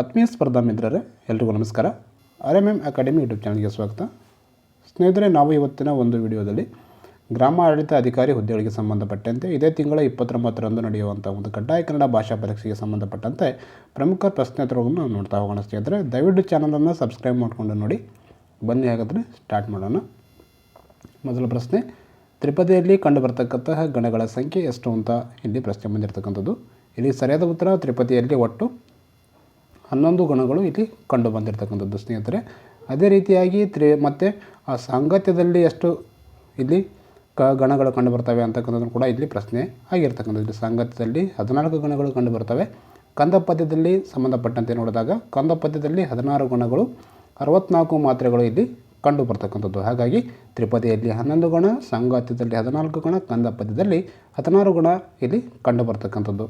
ಆತ್ಮೀಯ ಸ್ಪರ್ಧಾ ಮಿತ್ರರೇ, ಎಲ್ರಿಗೂ ನಮಸ್ಕಾರ. R M M academy YouTube ಚಾನಲ್ಗೆ ಸ್ವಾಗತ. ಸ್ನೇಹಿತರೆ, ನಾವು ಇವತ್ತಿನ ಒಂದು ವಿಡಿಯೋದಲ್ಲಿ ಗ್ರಾಮ ಆಡಳಿತ ಅಧಿಕಾರಿ ಹುದ್ದೆಗಳಿಗೆ ಸಂಬಂಧಪಟ್ಟಂತೆ ಇದೇ ತಿಂಗಳ ಇಪ್ಪತ್ತೊಂಬತ್ತರಂದು ನಡೆಯುವಂಥ ಒಂದು ಕಡ್ಡಾಯ ಕನ್ನಡ ಭಾಷಾ ಪರೀಕ್ಷೆಗೆ ಸಂಬಂಧಪಟ್ಟಂತೆ ಪ್ರಮುಖ ಪ್ರಶ್ನೋತ್ತರಗಳನ್ನು ನೋಡ್ತಾ ಹೋಗೋಣ ಸ್ನೇಹಿತರೆ. ದಯವಿಟ್ಟು ಚಾನಲನ್ನು ಸಬ್ಸ್ಕ್ರೈಬ್ ಮಾಡಿಕೊಂಡು ನೋಡಿ. ಬನ್ನಿ ಹಾಗಾದರೆ ಸ್ಟಾರ್ಟ್ ಮಾಡೋಣ. ಮೊದಲ ಪ್ರಶ್ನೆ, ತ್ರಿಪದಿಯಲ್ಲಿ ಕಂಡುಬರ್ತಕ್ಕಂತಹ ಗಣಗಳ ಸಂಖ್ಯೆ ಎಷ್ಟು ಅಂತ ಇಲ್ಲಿ ಪ್ರಶ್ನೆ ಬಂದಿರತಕ್ಕಂಥದ್ದು. ಇಲ್ಲಿ ಸರಿಯಾದ ಉತ್ತರ ತ್ರಿಪದಿಯಲ್ಲಿ ಒಟ್ಟು ಹನ್ನೊಂದು ಗುಣಗಳು ಇಲ್ಲಿ ಕಂಡು ಬಂದಿರತಕ್ಕಂಥದ್ದು, ಸ್ನೇಹಿತರೆ. ಅದೇ ರೀತಿಯಾಗಿ ತ್ರಿ, ಮತ್ತು ಆ ಸಾಂಗತ್ಯದಲ್ಲಿ ಎಷ್ಟು ಇಲ್ಲಿ ಕ ಗಣಗಳು ಕಂಡು ಬರ್ತವೆ ಅಂತಕ್ಕಂಥದ್ದು ಕೂಡ ಇಲ್ಲಿ ಪ್ರಶ್ನೆ ಆಗಿರ್ತಕ್ಕಂಥದ್ದು. ಇಲ್ಲಿ ಸಾಂಗತ್ಯದಲ್ಲಿ ಹದಿನಾಲ್ಕು ಗಣಗಳು ಕಂಡು ಬರ್ತವೆ. ಕಂದ ಪದ್ಯದಲ್ಲಿ ಸಂಬಂಧಪಟ್ಟಂತೆ ನೋಡಿದಾಗ ಕಂದ ಪದ್ಯದಲ್ಲಿ ಹದಿನಾರು ಗುಣಗಳು, ಅರವತ್ನಾಲ್ಕು ಮಾತ್ರೆಗಳು ಇಲ್ಲಿ ಕಂಡು ಬರ್ತಕ್ಕಂಥದ್ದು. ಹಾಗಾಗಿ ತ್ರಿಪದಿಯಲ್ಲಿ ಹನ್ನೊಂದು ಗುಣ, ಸಾಂಗಾತ್ಯದಲ್ಲಿ ಹದಿನಾಲ್ಕು ಗುಣ ಕಂದ ಪದ್ಯದಲ್ಲಿ ಹದಿನಾರು ಗುಣ ಇಲ್ಲಿ ಕಂಡು ಬರ್ತಕ್ಕಂಥದ್ದು.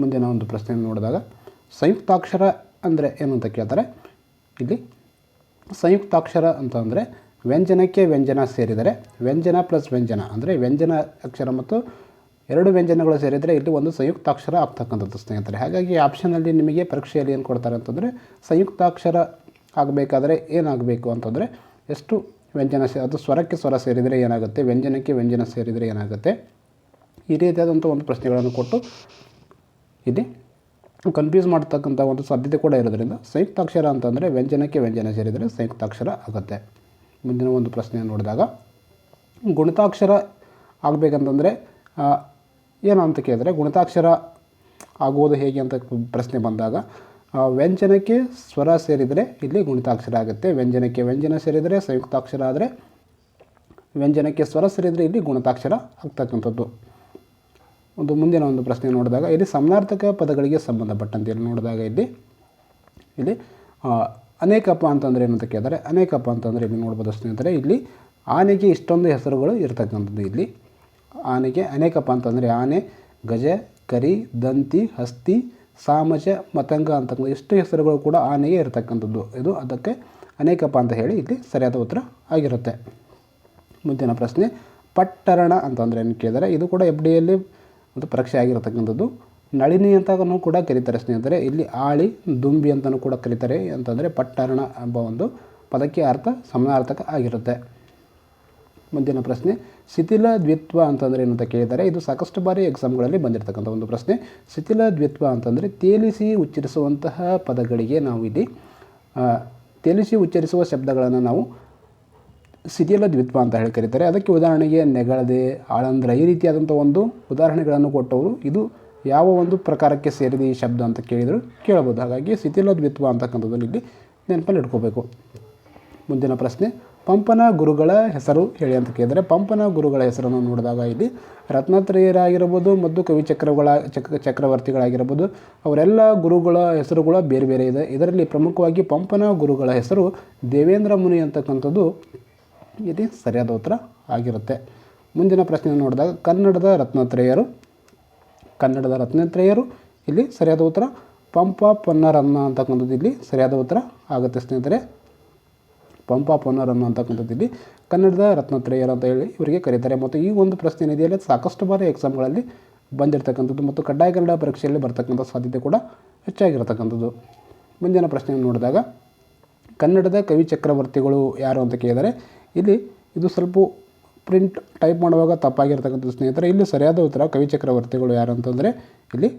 ಮುಂದಿನ ಒಂದು ಪ್ರಶ್ನೆಯನ್ನು ನೋಡಿದಾಗ ಸಂಯುಕ್ತಾಕ್ಷರ ಅಂದರೆ ಏನು ಅಂತ ಕೇಳ್ತಾರೆ? ಇಲ್ಲಿ ಸಂಯುಕ್ತಾಕ್ಷರ ಅಂತ ಅಂದರೆ ವ್ಯಂಜನಕ್ಕೆ ವ್ಯಂಜನ ಸೇರಿದರೆ ವ್ಯಂಜನ ಪ್ಲಸ್ ವ್ಯಂಜನ ಅಂದರೆ ವ್ಯಂಜನ ಅಕ್ಷರ ಮತ್ತು ಎರಡು ವ್ಯಂಜನಗಳು ಸೇರಿದರೆ ಇಲ್ಲಿ ಒಂದು ಸಂಯುಕ್ತಾಕ್ಷರ ಆಗ್ತಕ್ಕಂಥದ್ದು ಸ್ನೇಹಿತರೆ. ಹಾಗಾಗಿ ಆಪ್ಷನಲ್ಲಿ ನಿಮಗೆ ಪರೀಕ್ಷೆಯಲ್ಲಿ ಏನು ಕೊಡ್ತಾರೆ ಅಂತಂದರೆ ಸಂಯುಕ್ತಾಕ್ಷರ ಆಗಬೇಕಾದ್ರೆ ಏನಾಗಬೇಕು ಅಂತಂದರೆ ಎಷ್ಟು ವ್ಯಂಜನ ಸೇ, ಅದು ಸ್ವರಕ್ಕೆ ಸ್ವರ ಸೇರಿದರೆ ಏನಾಗುತ್ತೆ? ವ್ಯಂಜನಕ್ಕೆ ವ್ಯಂಜನ ಸೇರಿದರೆ ಏನಾಗುತ್ತೆ? ಈ ರೀತಿಯಾದಂಥ ಒಂದು ಪ್ರಶ್ನೆಗಳನ್ನು ಕೊಟ್ಟು ಇಲ್ಲಿ ಕನ್ಫ್ಯೂಸ್ ಮಾಡ್ತಕ್ಕಂಥ ಒಂದು ಸಾಧ್ಯತೆ ಕೂಡ ಇರೋದ್ರಿಂದ ಸಂಯುಕ್ತಾಕ್ಷರ ಅಂತಂದರೆ ವ್ಯಂಜನಕ್ಕೆ ವ್ಯಂಜನ ಸೇರಿದರೆ ಸಂಯುಕ್ತಾಕ್ಷರ ಆಗುತ್ತೆ. ಮುಂದಿನ ಒಂದು ಪ್ರಶ್ನೆಯನ್ನು ನೋಡಿದಾಗ, ಗುಣಿತಾಕ್ಷರ ಆಗಬೇಕಂತಂದರೆ ಏನು ಅಂತ ಕೇಳಿದರೆ ಗುಣಿತಾಕ್ಷರ ಆಗುವುದು ಹೇಗೆ ಅಂತ ಪ್ರಶ್ನೆ ಬಂದಾಗ ವ್ಯಂಜನಕ್ಕೆ ಸ್ವರ ಸೇರಿದರೆ ಇಲ್ಲಿ ಗುಣಿತಾಕ್ಷರ ಆಗುತ್ತೆ. ವ್ಯಂಜನಕ್ಕೆ ವ್ಯಂಜನ ಸೇರಿದರೆ ಸಂಯುಕ್ತಾಕ್ಷರ ಆದರೆ ವ್ಯಂಜನಕ್ಕೆ ಸ್ವರ ಸೇರಿದರೆ ಇಲ್ಲಿ ಗುಣಿತಾಕ್ಷರ ಆಗ್ತಕ್ಕಂಥದ್ದು. ಒಂದು ಮುಂದಿನ ಒಂದು ಪ್ರಶ್ನೆ ನೋಡಿದಾಗ, ಇಲ್ಲಿ ಸಮಾನಾರ್ಥಕ ಪದಗಳಿಗೆ ಸಂಬಂಧಪಟ್ಟಂತೆ ನೋಡಿದಾಗ ಇಲ್ಲಿ ಇಲ್ಲಿ ಅನೇಕಪ್ಪ ಅಂತಂದರೆ ಏನಂತ ಕೇಳಿದರೆ, ಅನೇಕಪ್ಪ ಅಂತಂದರೆ ಇಲ್ಲಿ ನೋಡ್ಬೋದು ಸ್ನೇಹಿತರೆ ಇಲ್ಲಿ ಆನೆಗೆ ಇಷ್ಟೊಂದು ಹೆಸರುಗಳು ಇರತಕ್ಕಂಥದ್ದು ಇಲ್ಲಿ, ಆನೆಗೆ ಅನೇಕಪ್ಪ ಅಂತಂದರೆ ಆನೆ, ಗಜ, ಕರಿ, ದಂತಿ, ಹಸ್ತಿ, ಸಾಮಜ, ಮತಂಗ ಅಂತಕ್ಕಂಥ ಎಷ್ಟು ಹೆಸರುಗಳು ಕೂಡ ಆನೆಗೆ ಇರತಕ್ಕಂಥದ್ದು. ಇದು ಅದಕ್ಕೆ ಅನೇಕಪ್ಪ ಅಂತ ಹೇಳಿ ಇಲ್ಲಿ ಸರಿಯಾದ ಉತ್ತರ ಆಗಿರುತ್ತೆ. ಮುಂದಿನ ಪ್ರಶ್ನೆ, ಪಟ್ಟರಣ ಅಂತಂದರೆ ಏನು ಕೇಳಿದರೆ, ಇದು ಕೂಡ ಎಫ್ ಡಿಯಲ್ಲಿ ಒಂದು ಪರೀಕ್ಷೆ ಆಗಿರತಕ್ಕಂಥದ್ದು. ನಳಿನಿ ಅಂತನೂ ಕೂಡ ಕರೀತಾರೆ ಸ್ನೇಹಿತರೆ. ಇಲ್ಲಿ ಆಳಿ, ದುಂಬಿ ಅಂತಲೂ ಕೂಡ ಕರೀತಾರೆ. ಅಂತಂದರೆ ಪಟ್ಟರಣ ಎಂಬ ಒಂದು ಪದಕ್ಕೆ ಅರ್ಥ ಸಮಾನಾರ್ಥಕ ಆಗಿರುತ್ತೆ. ಮುಂದಿನ ಪ್ರಶ್ನೆ, ಶಿಥಿಲ ದ್ವಿತ್ವ ಅಂತಂದರೆ ಏನು ಅಂತ ಕೇಳಿದ್ದಾರೆ ಇದು ಸಾಕಷ್ಟು ಬಾರಿ ಎಕ್ಸಾಮ್ಗಳಲ್ಲಿ ಬಂದಿರತಕ್ಕಂಥ ಒಂದು ಪ್ರಶ್ನೆ. ಶಿಥಿಲ ದ್ವಿತ್ವ ಅಂತಂದರೆ ತೇಲಿಸಿ ಉಚ್ಚರಿಸುವಂತಹ ಪದಗಳಿಗೆ ನಾವು ಇಲ್ಲಿ ತೇಲಿಸಿ ಉಚ್ಚರಿಸುವ ಶಬ್ದಗಳನ್ನು ನಾವು ಶಿಥಿಲ ದ್ವಿತ್ವ ಅಂತ ಹೇಳಿ ಕರೀತಾರೆ. ಅದಕ್ಕೆ ಉದಾಹರಣೆಗೆ ನೆಗಳದೆ, ಆಳಂದ್ರ ಈ ರೀತಿಯಾದಂಥ ಒಂದು ಉದಾಹರಣೆಗಳನ್ನು ಕೊಟ್ಟವರು ಇದು ಯಾವ ಒಂದು ಪ್ರಕಾರಕ್ಕೆ ಸೇರಿದೆ ಈ ಶಬ್ದ ಅಂತ ಕೇಳಿದರು ಕೇಳಬಹುದು. ಹಾಗಾಗಿ ಸ್ಥಿತಿಯಲ್ಲ ದ್ವಿತ್ವ ಅಂತಕ್ಕಂಥದ್ದನ್ನು ಇಲ್ಲಿ ನೆನಪಲ್ಲಿ ಇಟ್ಕೋಬೇಕು. ಮುಂದಿನ ಪ್ರಶ್ನೆ, ಪಂಪನ ಗುರುಗಳ ಹೆಸರು ಹೇಳಿ ಅಂತ ಕೇಳಿದರೆ, ಪಂಪನ ಗುರುಗಳ ಹೆಸರನ್ನು ನೋಡಿದಾಗ ಇಲ್ಲಿ ರತ್ನತ್ರಯರಾಗಿರ್ಬೋದು ಮತ್ತು ಕವಿ ಚಕ್ರಗಳ ಚಕ್ರ ಚಕ್ರವರ್ತಿಗಳಾಗಿರ್ಬೋದು, ಅವರೆಲ್ಲ ಗುರುಗಳ ಹೆಸರುಗಳು ಬೇರೆ ಬೇರೆ ಇದೆ. ಇದರಲ್ಲಿ ಪ್ರಮುಖವಾಗಿ ಪಂಪನ ಗುರುಗಳ ಹೆಸರು ದೇವೇಂದ್ರ ಮುನಿ ಅಂತಕ್ಕಂಥದ್ದು ಇಲ್ಲಿ ಸರಿಯಾದ ಉತ್ತರ ಆಗಿರುತ್ತೆ. ಮುಂದಿನ ಪ್ರಶ್ನೆ ನೋಡಿದಾಗ ಕನ್ನಡದ ರತ್ನತ್ರೇಯರು ಕನ್ನಡದ ರತ್ನತ್ರೇಯರು, ಇಲ್ಲಿ ಸರಿಯಾದ ಉತ್ತರ ಪಂಪ ಪೊನ್ನರನ್ನ ಅಂತಕ್ಕಂಥದ್ದು ಇಲ್ಲಿ ಸರಿಯಾದ ಉತ್ತರ ಆಗುತ್ತೆ ಸ್ನೇಹಿತರೆ. ಪಂಪ ಪೊನ್ನರನ್ನ ಅಂತಕ್ಕಂಥದ್ದು ಇಲ್ಲಿ ಕನ್ನಡದ ರತ್ನತ್ರಯರು ಅಂತ ಹೇಳಿ ಇವರಿಗೆ ಕರೀತಾರೆ. ಮತ್ತು ಈ ಒಂದು ಪ್ರಶ್ನೆ ಏನಿದೆಯಲ್ಲ ಸಾಕಷ್ಟು ಬಾರಿ ಎಕ್ಸಾಮ್ಗಳಲ್ಲಿ ಬಂದಿರತಕ್ಕಂಥದ್ದು ಮತ್ತು ಕಡ್ಡಾಯ ಕನ್ನಡ ಪರೀಕ್ಷೆಯಲ್ಲಿ ಬರ್ತಕ್ಕಂಥ ಸಾಧ್ಯತೆ ಕೂಡ ಹೆಚ್ಚಾಗಿರತಕ್ಕಂಥದ್ದು. ಮುಂದಿನ ಪ್ರಶ್ನೆಯನ್ನು ನೋಡಿದಾಗ ಕನ್ನಡದ ಕವಿ ಚಕ್ರವರ್ತಿಗಳು ಯಾರು ಅಂತ ಕೇಳಿದರೆ ಇಲ್ಲಿ ಇದು ಸ್ವಲ್ಪ ಪ್ರಿಂಟ್ ಟೈಪ್ ಮಾಡುವಾಗ ತಪ್ಪಾಗಿರ್ತಕ್ಕಂಥ ಸ್ನೇಹಿತರೆ, ಇಲ್ಲಿ ಸರಿಯಾದ ಉತ್ತರ ಕವಿ ಚಕ್ರವರ್ತಿಗಳು ಯಾರು ಅಂತಂದರೆ ಇಲ್ಲಿ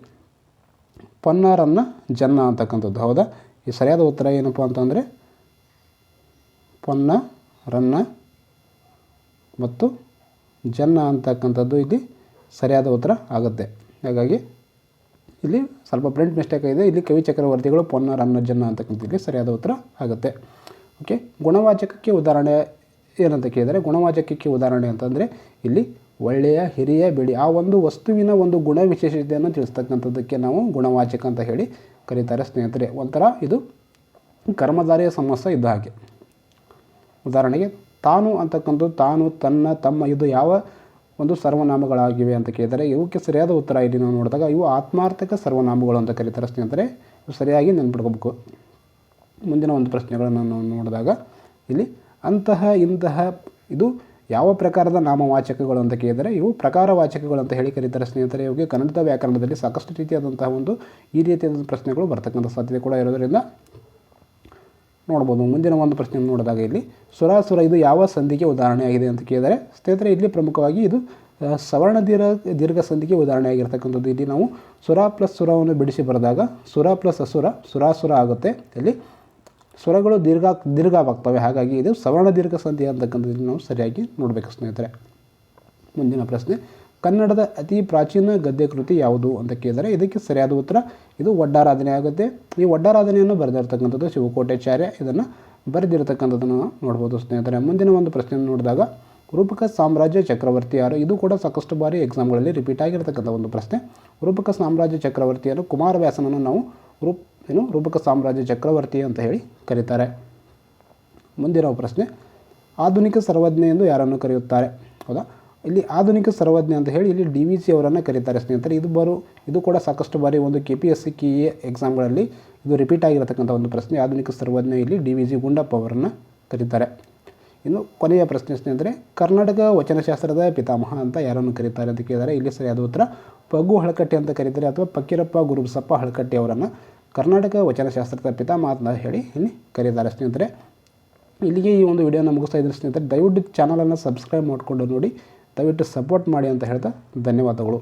ಪನ್ನಾರನ್ನ ಜನ್ನ ಅಂತಕ್ಕಂಥದ್ದು. ಹೌದಾ? ಈ ಸರಿಯಾದ ಉತ್ತರ ಏನಪ್ಪ ಅಂತಂದರೆ ಪೊನ್ನ ರನ್ನ ಮತ್ತು ಜನ್ನ ಅಂತಕ್ಕಂಥದ್ದು ಇಲ್ಲಿ ಸರಿಯಾದ ಉತ್ತರ ಆಗುತ್ತೆ. ಹಾಗಾಗಿ ಇಲ್ಲಿ ಸ್ವಲ್ಪ ಪ್ರಿಂಟ್ ಮಿಸ್ಟೇಕ್ ಇದೆ ಇಲ್ಲಿ ಕವಿ ಚಕ್ರವರ್ತಿಗಳು ಪೊನ್ನ ರನ್ನ ಜನ್ನ ಅಂತಕ್ಕಂಥದ್ದು ಇಲ್ಲಿ ಸರಿಯಾದ ಉತ್ತರ ಆಗುತ್ತೆ. ಓಕೆ, ಗುಣವಾಚಕಕ್ಕೆ ಉದಾಹರಣೆ ಏನಂತ ಕೇಳಿದರೆ ಗುಣವಾಚಕಕ್ಕೆ ಉದಾಹರಣೆ ಅಂತಂದರೆ ಇಲ್ಲಿ ಒಳ್ಳೆಯ, ಹಿರಿಯ, ಬಿಳಿ ಆ ಒಂದು ವಸ್ತುವಿನ ಒಂದು ಗುಣ ವಿಶೇಷತೆಯನ್ನು ತಿಳಿಸ್ತಕ್ಕಂಥದ್ದಕ್ಕೆ ನಾವು ಗುಣವಾಚಕ ಅಂತ ಹೇಳಿ ಕರೀತಾರೆ ಸ್ನೇಹಿತರೆ. ಒಂಥರ ಇದು ಕರ್ಮಧಾರೆಯ ಸಮಸ್ಯೆ ಇದ್ದ ಹಾಗೆ. ಉದಾಹರಣೆಗೆ ತಾನು ಅಂತಕ್ಕಂಥದ್ದು ತಾನು, ತನ್ನ, ತಮ್ಮ ಇದು ಯಾವ ಒಂದು ಸರ್ವನಾಮಗಳಾಗಿವೆ ಅಂತ ಕೇಳಿದರೆ ಇವಕ್ಕೆ ಸರಿಯಾದ ಉತ್ತರ ಇಲ್ಲಿ ನಾವು ನೋಡಿದಾಗ ಇವು ಆತ್ಮಾರ್ಥಕ ಸರ್ವನಾಮಗಳು ಅಂತ ಕರೀತಾರೆ ಸ್ನೇಹಿತರೆ. ಇವು ಸರಿಯಾಗಿ ನೆನ್ಪಿಡ್ಕೋಬೇಕು ಮುಂದಿನ ಒಂದು ಪ್ರಶ್ನೆಗಳನ್ನು ನಾವು ನೋಡಿದಾಗ ಇಲ್ಲಿ ಅಂತಹ ಇಂತಹ ಇದು ಯಾವ ಪ್ರಕಾರದ ನಾಮವಾಚಕಗಳು ಅಂತ ಕೇಳಿದರೆ ಇವು ಪ್ರಕಾರವಾಚಕಗಳು ಅಂತ ಹೇಳಿ ಕರೀತಾರೆ ಸ್ನೇಹಿತರೆ. ಇವುಗೆ ಕನ್ನಡದ ವ್ಯಾಕರಣದಲ್ಲಿ ಸಾಕಷ್ಟು ರೀತಿಯಾದಂತಹ ಒಂದು ಈ ರೀತಿಯಾದ ಪ್ರಶ್ನೆಗಳು ಬರ್ತಕ್ಕಂಥ ಸಾಧ್ಯತೆ ಕೂಡ ಇರೋದರಿಂದ ನೋಡ್ಬೋದು. ಮುಂದಿನ ಒಂದು ಪ್ರಶ್ನೆಯನ್ನು ನೋಡಿದಾಗ ಇಲ್ಲಿ ಸುರಾಸುರ ಇದು ಯಾವ ಸಂಧಿಗೆ ಉದಾಹರಣೆಯಾಗಿದೆ ಅಂತ ಕೇಳಿದರೆ ಸ್ನೇಹಿತರೆ, ಇಲ್ಲಿ ಪ್ರಮುಖವಾಗಿ ಇದು ಸವರ್ಣ ದೀರ್ಘ ದೀರ್ಘ ಸಂಧಿಗೆ ಉದಾಹರಣೆಯಾಗಿರ್ತಕ್ಕಂಥದ್ದು ಇಲ್ಲಿ ನಾವು ಸುರ ಪ್ಲಸ್ ಸುರವನ್ನು ಬಿಡಿಸಿ ಬರೆದಾಗ ಸುರ ಪ್ಲಸ್ ಅಸುರ, ಸುರಾಸುರ ಆಗುತ್ತೆ. ಇಲ್ಲಿ ಸ್ವರಗಳು ದೀರ್ಘ ದೀರ್ಘವಾಗ್ತವೆ ಹಾಗಾಗಿ ಇದು ಸವರ್ಣ ದೀರ್ಘ ಸಂಧಿ ಅಂತಕ್ಕಂಥದ್ದು ನಾವು ಸರಿಯಾಗಿ ನೋಡಬೇಕು ಸ್ನೇಹಿತರೆ. ಮುಂದಿನ ಪ್ರಶ್ನೆ, ಕನ್ನಡದ ಅತಿ ಪ್ರಾಚೀನ ಗದ್ಯ ಕೃತಿ ಯಾವುದು ಅಂತ ಕೇಳಿದರೆ ಇದಕ್ಕೆ ಸರಿಯಾದ ಉತ್ತರ, ಇದು ಒಡ್ಡಾರಾಧನೆ ಆಗುತ್ತೆ. ಈ ಒಡ್ಡಾರಾಧನೆಯನ್ನು ಬರೆದಿರ್ತಕ್ಕಂಥದ್ದು ಶಿವಕೋಟೆಚಾರ್ಯ ಇದನ್ನು ಬರೆದಿರತಕ್ಕಂಥದ್ದನ್ನು ನಾವು ನೋಡ್ಬೋದು ಸ್ನೇಹಿತರೆ. ಮುಂದಿನ ಒಂದು ಪ್ರಶ್ನೆಯನ್ನು ನೋಡಿದಾಗ, ರೂಪಕ ಸಾಮ್ರಾಜ್ಯ ಚಕ್ರವರ್ತಿ ಯಾರು? ಇದು ಕೂಡ ಸಾಕಷ್ಟು ಬಾರಿ ಎಕ್ಸಾಮ್ಗಳಲ್ಲಿ ರಿಪೀಟ್ ಆಗಿರತಕ್ಕಂಥ ಒಂದು ಪ್ರಶ್ನೆ. ರೂಪಕ ಸಾಮ್ರಾಜ್ಯ ಚಕ್ರವರ್ತಿಯನ್ನು ಕುಮಾರವ್ಯಾಸನನ್ನು ನಾವು ರೂಪ್ ಏನು ರೂಪಕ ಸಾಮ್ರಾಜ್ಯ ಚಕ್ರವರ್ತಿ ಅಂತ ಹೇಳಿ ಕರೀತಾರೆ. ಮುಂದಿನ ಪ್ರಶ್ನೆ, ಆಧುನಿಕ ಸರ್ವಜ್ಞ ಎಂದು ಯಾರನ್ನು ಕರೆಯುತ್ತಾರೆ? ಹೌದಾ? ಇಲ್ಲಿ ಆಧುನಿಕ ಸರ್ವಜ್ಞ ಅಂತ ಹೇಳಿ ಇಲ್ಲಿ ಡಿ ವಿ ಸಿ ಅವರನ್ನು ಕರೀತಾರೆ ಸ್ನೇಹಿತರೆ. ಇದು ಬರು, ಇದು ಕೂಡ ಸಾಕಷ್ಟು ಬಾರಿ ಒಂದು K P S C K A ಎಕ್ಸಾಮ್ಗಳಲ್ಲಿ ಇದು ರಿಪೀಟ್ ಆಗಿರತಕ್ಕಂಥ ಒಂದು ಪ್ರಶ್ನೆ. ಆಧುನಿಕ ಸರ್ವಜ್ಞ ಇಲ್ಲಿ ಡಿ ವಿ ಜಿ ಗುಂಡಪ್ಪ ಅವರನ್ನು ಕರೀತಾರೆ. ಇನ್ನು ಕೊನೆಯ ಪ್ರಶ್ನೆ ಸ್ನೇಹಿತರೆ, ಕರ್ನಾಟಕ ವಚನಶಾಸ್ತ್ರದ ಪಿತಾಮಹ ಅಂತ ಯಾರನ್ನು ಕರೀತಾರೆ ಅಂತ ಕೇಳಿದರೆ, ಇಲ್ಲಿ ಸರಿಯಾದ ಉತ್ತರ ಪಗು ಹಳಕಟ್ಟೆ ಅಂತ ಕರೀತಾರೆ ಅಥವಾ ಪಕ್ಕಿರಪ್ಪ ಗುರುಬಸಪ್ಪ ಹಳಕಟ್ಟೆ ಅವರನ್ನು ಕರ್ನಾಟಕ ವಚನಶಾಸ್ತ್ರದ ಪಿತಾಮಹ ಅಂತ ಹೇಳಿ ಇಲ್ಲಿ ಕರೀತಾರೆ ಸ್ನೇಹಿತರೆ. ಇಲ್ಲಿಗೆ ಈ ಒಂದು ವಿಡಿಯೋನ ಮುಗಿಸ್ತಾ ಇದ್ದೀನಿ ಸ್ನೇಹಿತರೆ. ದಯವಿಟ್ಟು ಚಾನಲನ್ನು ಸಬ್ಸ್ಕ್ರೈಬ್ ಮಾಡಿಕೊಂಡು ನೋಡಿ. ದಯವಿಟ್ಟು ಸಪೋರ್ಟ್ ಮಾಡಿ ಅಂತ ಹೇಳ್ತಾ ಧನ್ಯವಾದಗಳು.